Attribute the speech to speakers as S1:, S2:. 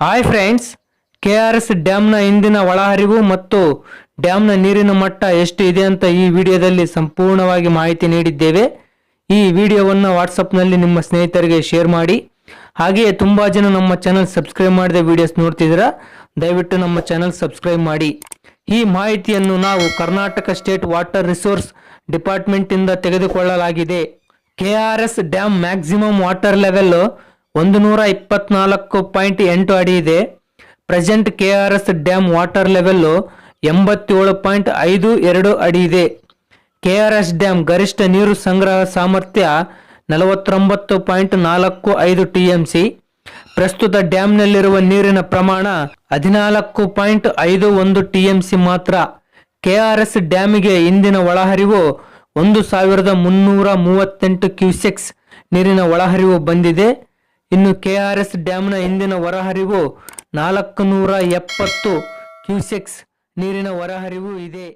S1: Hi friends K R S ಡ್ಯಾಮ್ನ ಇಂದಿನ ಒಳಹರಿವು ಮತ್ತು ಡ್ಯಾಮ್ನ ನೀರಿನ ಮಟ್ಟ ಎಷ್ಟು ಇದೆ ಅಂತ ಈ ವಿಡಿಯೋದಲ್ಲಿ ಸಂಪೂರ್ಣವಾಗಿ ಮಾಹಿತಿ ನೀಡಿದ್ದೇವೆ. ಈ ವಿಡಿಯೋವನ್ನು ವಾಟ್ಸಪ್ನಲ್ಲಿ ನಿಮ್ಮ ಸ್ನೇಹಿತರಿಗೆ ಶೇರ್ ಮಾಡಿ. ಹಾಗೆಯೇ ತುಂಬ ಜನ ನಮ್ಮ ಚಾನಲ್ ಸಬ್ಸ್ಕ್ರೈಬ್ ಮಾಡಿದ ವಿಡಿಯೋಸ್ ನೋಡ್ತಿದ್ದೀರಾ, ದಯವಿಟ್ಟು ನಮ್ಮ ಚಾನಲ್ ಸಬ್ಸ್ಕ್ರೈಬ್ ಮಾಡಿ. ಈ ಮಾಹಿತಿಯನ್ನು ನಾವು ಕರ್ನಾಟಕ ಸ್ಟೇಟ್ ವಾಟರ್ ರಿಸೋರ್ಸ್ ಡಿಪಾರ್ಟ್ಮೆಂಟಿಂದ ತೆಗೆದುಕೊಳ್ಳಲಾಗಿದೆ. K R S dam maximum water level ಒಂದು ನೂರ ಇಪ್ಪತ್ನಾಲ್ಕು ಪಾಯಿಂಟ್ ಎಂಟು ಅಡಿ ಇದೆ. Present K R S dam water level ಎಂಬತ್ತೇಳು ಪಾಯಿಂಟ್ ಐದು ಎರಡು ಅಡಿ ಇದೆ. ಕೆ ಆರ್ ಎಸ್ ಡ್ಯಾಮ್ ಗರಿಷ್ಠ ನೀರು ಸಂಗ್ರಹ ಸಾಮರ್ಥ್ಯ ನಲವತ್ತೊಂಬತ್ತು ಪಾಯಿಂಟ್ ನಾಲ್ಕು ಐದು ಟಿ ಎಂ ಸಿ ಪ್ರಸ್ತುತ ಡ್ಯಾಮ್ನಲ್ಲಿರುವ ನೀರಿನ ಪ್ರಮಾಣ ಹದಿನಾಲ್ಕು ಪಾಯಿಂಟ್ ಐದು ಒಂದು ಟಿ ಎಂ ಸಿ ಮಾತ್ರ. ಕೆ ಆರ್ ಎಸ್ ಡ್ಯಾಮಿಗೆ ಇಂದಿನ ಒಳಹರಿವು ಒಂದು ಸಾವಿರದ ಮುನ್ನೂರ ಮೂವತ್ತೆಂಟು ಕ್ಯೂಸೆಕ್ಸ್ ನೀರಿನ ಒಳಹರಿವು ಬಂದಿದೆ. ಇನ್ನು ಕೆ ಆರ್ ಎಸ್ ಡ್ಯಾಮ್ನ ಇಂದಿನ ಹೊರಹರಿವು ನಾಲ್ಕು ನೂರ ಎಪ್ಪತ್ತು ಕ್ಯೂಸೆಕ್ಸ್ ನೀರಿನ ಹೊರಹರಿವು ಇದೆ.